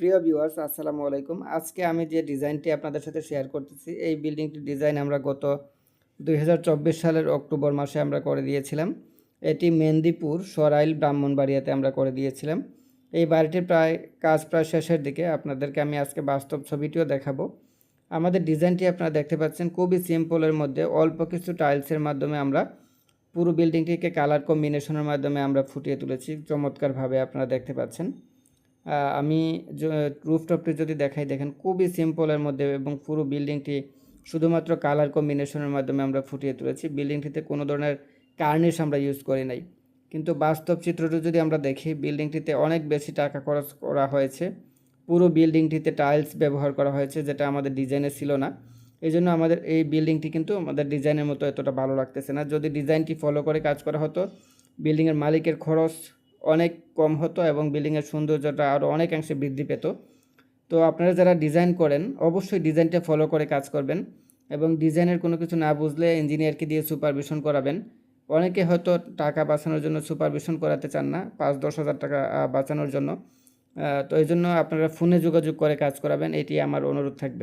প্রিয় ভিউয়ার্স, আসসালামু আলাইকুম। আজকে আমি যে ডিজাইনটি আপনাদের সাথে শেয়ার করতেছি, এই বিল্ডিংটির ডিজাইন আমরা গত দুই হাজার চব্বিশ সালের অক্টোবর মাসে আমরা করে দিয়েছিলাম। এটি মেন্দিপুর সরাইল ব্রাহ্মণবাড়িয়াতে আমরা করে দিয়েছিলাম। এই বাড়িটির প্রায়, কাজ প্রায় শেষের দিকে আপনাদেরকে আমি আজকে বাস্তব ছবিটিও দেখাবো। আমাদের ডিজাইনটি আপনারা দেখতে পাচ্ছেন, খুবই সিম্পলের মধ্যে অল্প কিছু টাইলসের মাধ্যমে আমরা পুরো বিল্ডিংটিকে কালার কম্বিনেশনের মাধ্যমে আমরা ফুটিয়ে তুলেছি, চমৎকারভাবে আপনারা দেখতে পাচ্ছেন। আমি রুফটপটি যদি দেখাই, দেখেন খুবই সিম্পলের মধ্যে এবং পুরো বিল্ডিংটি শুধুমাত্র কালার কম্বিনেশনের মাধ্যমে আমরা ফুটিয়ে তুলেছি। বিল্ডিংটিতে কোনো ধরনের কার্নিশ আমরা ইউজ করি নাই। কিন্তু বাস্তব চিত্রটি যদি আমরা দেখি বিল্ডিংটিতে অনেক বেশি টাকা খরচ করা হয়েছে। পুরো বিল্ডিংটিতে টাইলস ব্যবহার করা হয়েছে, যেটা আমাদের ডিজাইনে ছিল না। এই জন্য আমাদের এই বিল্ডিংটি কিন্তু আমাদের ডিজাইনের মতো এতটা ভালো লাগতেছে না। যদি ডিজাইনটি ফলো করে কাজ করা হতো বিল্ডিংয়ের মালিকের খরচ অনেক কম হতো এবং বিল্ডিংয়ের সৌন্দর্যটা আরও অনেকাংশে বৃদ্ধি পেত। তো আপনারা যারা ডিজাইন করেন, অবশ্যই ডিজাইনটা ফলো করে কাজ করবেন এবং ডিজাইনের কোনো কিছু না বুঝলে ইঞ্জিনিয়ারকে দিয়ে সুপারভিশন করাবেন। অনেকে হয়তো টাকা বাঁচানোর জন্য সুপারভিশন করাতে চান না, পাঁচ দশ হাজার টাকা বাঁচানোর জন্য। তো এই জন্য আপনারা ফোনে যোগাযোগ করে কাজ করাবেন, এটি আমার অনুরোধ থাকবে।